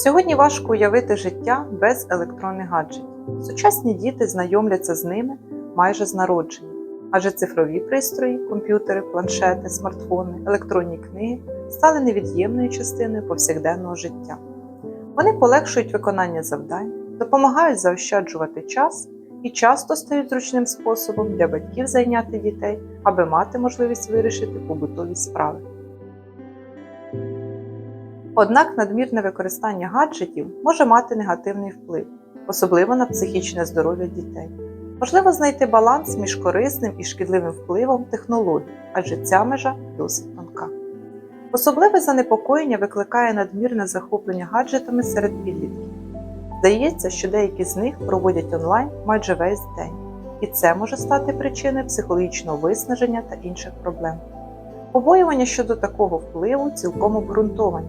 Сьогодні важко уявити життя без електронних гаджетів. Сучасні діти знайомляться з ними майже з народження, адже цифрові пристрої, комп'ютери, планшети, смартфони, електронні книги стали невід'ємною частиною повсякденного життя. Вони полегшують виконання завдань, допомагають заощаджувати час і часто стають зручним способом для батьків зайняти дітей, аби мати можливість вирішити побутові справи. Однак надмірне використання гаджетів може мати негативний вплив, особливо на психічне здоров'я дітей. Важливо знайти баланс між корисним і шкідливим впливом технологій, адже ця межа досить тонка. Особливе занепокоєння викликає надмірне захоплення гаджетами серед підлітків. Здається, що деякі з них проводять онлайн майже весь день, і це може стати причиною психологічного виснаження та інших проблем. Побоювання щодо такого впливу цілком обґрунтовані,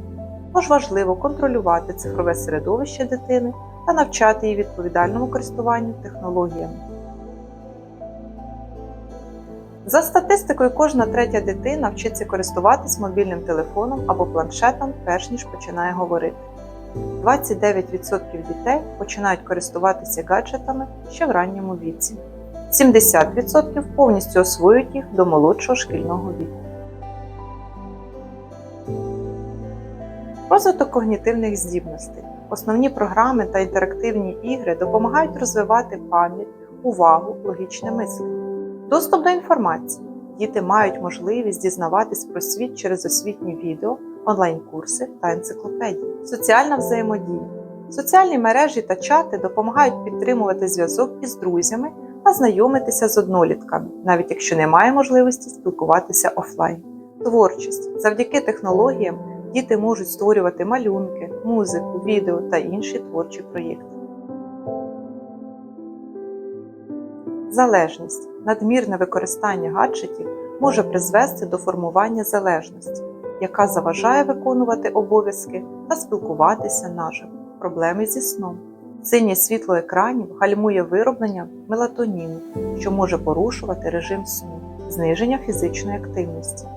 тож важливо контролювати цифрове середовище дитини та навчати її відповідальному користуванню технологіями. За статистикою, кожна третя дитина вчиться користуватись мобільним телефоном або планшетом, перш ніж починає говорити. 29% дітей починають користуватися гаджетами ще в ранньому віці. 70% повністю освоюють їх до молодшого шкільного віку. Розвиток когнітивних здібностей. Основні програми та інтерактивні ігри допомагають розвивати пам'ять, увагу, логічне мислення. Доступ до інформації. Діти мають можливість дізнаватись про світ через освітні відео, онлайн-курси та енциклопедії. Соціальна взаємодія. Соціальні мережі та чати допомагають підтримувати зв'язок із друзями та знайомитися з однолітками, навіть якщо немає можливості спілкуватися офлайн. Творчість. Завдяки технологіям діти можуть створювати малюнки, музику, відео та інші творчі проєкти. Залежність. Надмірне використання гаджетів може призвести до формування залежності, яка заважає виконувати обов'язки та спілкуватися наживо. Проблеми зі сном. Синє світло екранів гальмує вироблення мелатоніну, що може порушувати режим сну, зниження фізичної активності.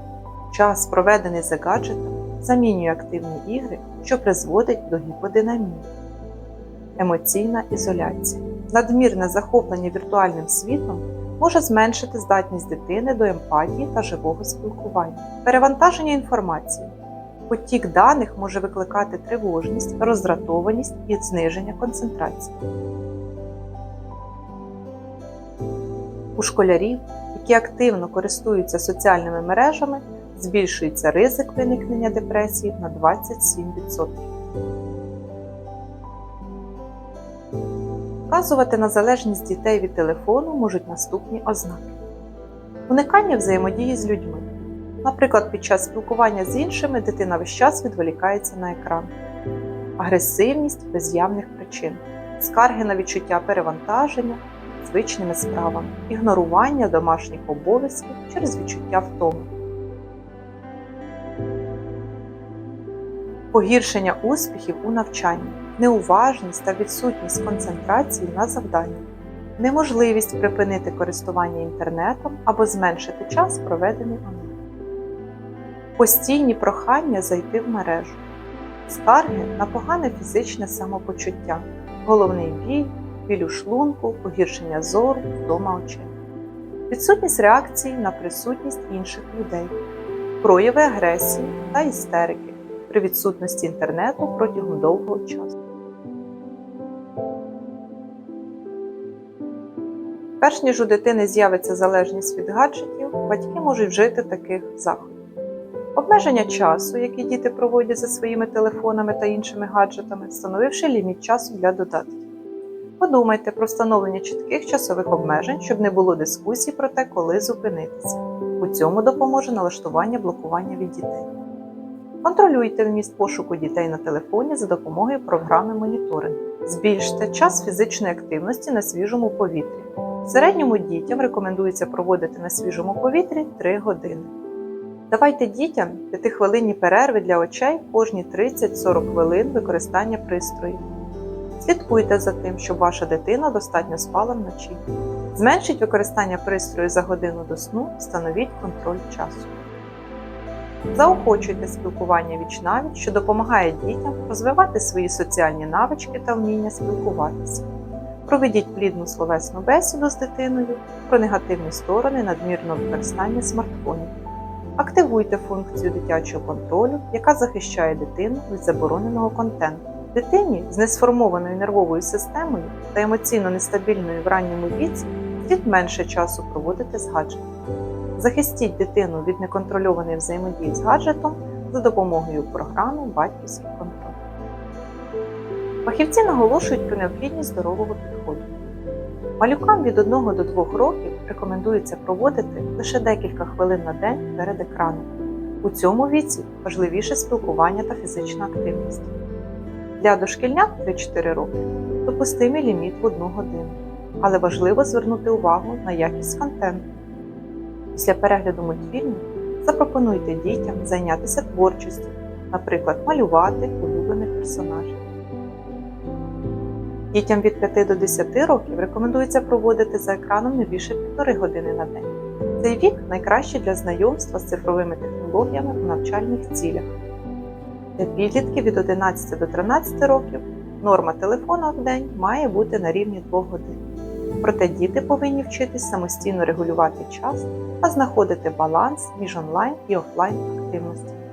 Час, проведений за гаджетом, замінює активні ігри, що призводить до гіподинамії. Емоційна ізоляція. Надмірне захоплення віртуальним світом може зменшити здатність дитини до емпатії та живого спілкування. Перевантаження інформації. Потік даних може викликати тривожність, роздратованість і зниження концентрації. У школярів, які активно користуються соціальними мережами, збільшується ризик виникнення депресії на 27%. Вказувати на залежність дітей від телефону можуть наступні ознаки: уникання взаємодії з людьми. Наприклад, під час спілкування з іншими дитина весь час відволікається на екран, агресивність без явних причин, скарги на відчуття перевантаження звичними справами, ігнорування домашніх обов'язків через відчуття втоми. Погіршення успіхів у навчанні, неуважність та відсутність концентрації на завданні, неможливість припинити користування інтернетом або зменшити час, проведений онлайн, постійні прохання зайти в мережу, скарги на погане фізичне самопочуття, головний біль, біль шлунку, погіршення зору, вдома очей, відсутність реакції на присутність інших людей, прояви агресії та істерики при відсутності інтернету протягом довгого часу. Перш ніж у дитини з'явиться залежність від гаджетів, батьки можуть вжити таких заходів. Обмеження часу, який діти проводять за своїми телефонами та іншими гаджетами, встановивши ліміт часу для додатків. Подумайте про встановлення чітких часових обмежень, щоб не було дискусій про те, коли зупинитися. У цьому допоможе налаштування блокування від дітей. Контролюйте вміст пошуку дітей на телефоні за допомогою програми моніторингу. Збільште час фізичної активності на свіжому повітрі. В середньому дітям рекомендується проводити на свіжому повітрі 3 години. Давайте дітям 5-хвилинні перерви для очей кожні 30-40 хвилин використання пристроїв. Слідкуйте за тим, щоб ваша дитина достатньо спала вночі. Зменшіть використання пристрою за годину до сну, встановіть контроль часу. Заохочуйте спілкування віч навіч, що допомагає дітям розвивати свої соціальні навички та вміння спілкуватися. Проведіть плідну словесну бесіду з дитиною про негативні сторони надмірного використання смартфонів. Активуйте функцію дитячого контролю, яка захищає дитину від забороненого контенту. Дитині з несформованою нервовою системою та емоційно нестабільною в ранньому віці слід менше часу проводити з гаджетом. Захистіть дитину від неконтрольованої взаємодії з гаджетом за допомогою програми Батьківський контроль. Фахівці наголошують про необхідність здорового підходу. Малюкам від 1 до 2 років рекомендується проводити лише декілька хвилин на день перед екраном. У цьому віці важливіше спілкування та фізична активність. Для дошкільнят 3-4 роки допустимий ліміт в 1 годину, але важливо звернути увагу на якість контенту. Після перегляду мультфільмів запропонуйте дітям зайнятися творчістю, наприклад, малювати улюблених персонажів. Дітям від 5 до 10 років рекомендується проводити за екраном не більше 1,5 години на день. Цей вік найкращий для знайомства з цифровими технологіями у навчальних цілях. Для підлітків від 11 до 13 років норма телефона в день має бути на рівні 2 годин. Проте діти повинні вчитись самостійно регулювати час та знаходити баланс між онлайн і офлайн активностями.